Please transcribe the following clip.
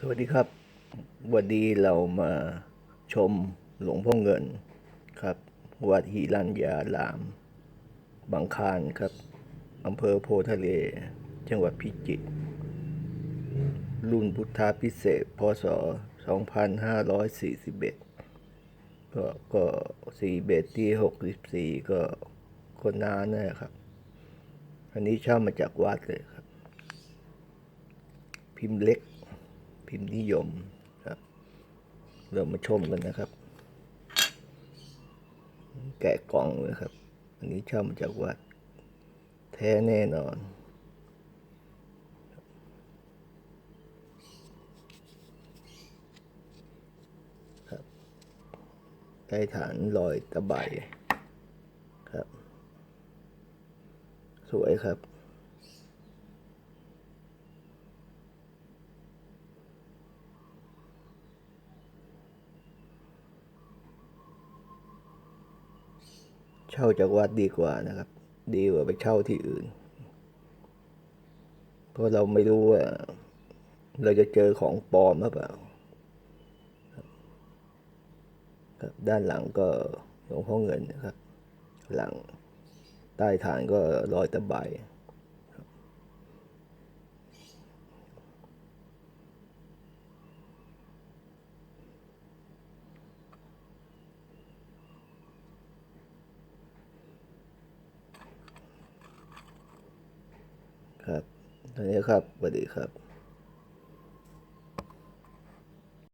สวัสดีครับ วันนี้เรามาชมหลวงพ่อเงินครับ วัดหิรัญญาราม บางคานครับอำเภอโพธิ์ทะเล จังหวัดพิจิตร รุ่นพุทธาพิเศษ พศ 2541 ก็ก็สี่เบสที่ 64 ก็คนนานนะครับ อันนี้เช่ามาจากวัดเลยครับ พิมพ์เล็ก พิมพ์นิยมครับ เรามาชมกันนะครับ แกะกล่องเลยครับ อันนี้เช่ามาจากวัด แท้แน่นอน ครับใต้ฐานรอยตะไบครับ สวยครับ เช่าจากวัดดีกว่านะครับ ดีกว่าไปเช่าที่อื่น เพราะเราไม่รู้ว่า เราจะเจอของปลอมหรือเปล่าครับด้านหลังก็หลวงพ่อเงินนะครับ หลังใต้ฐานก็รอยตะไบ ครับตอนนี้ครับสวัสดีครับ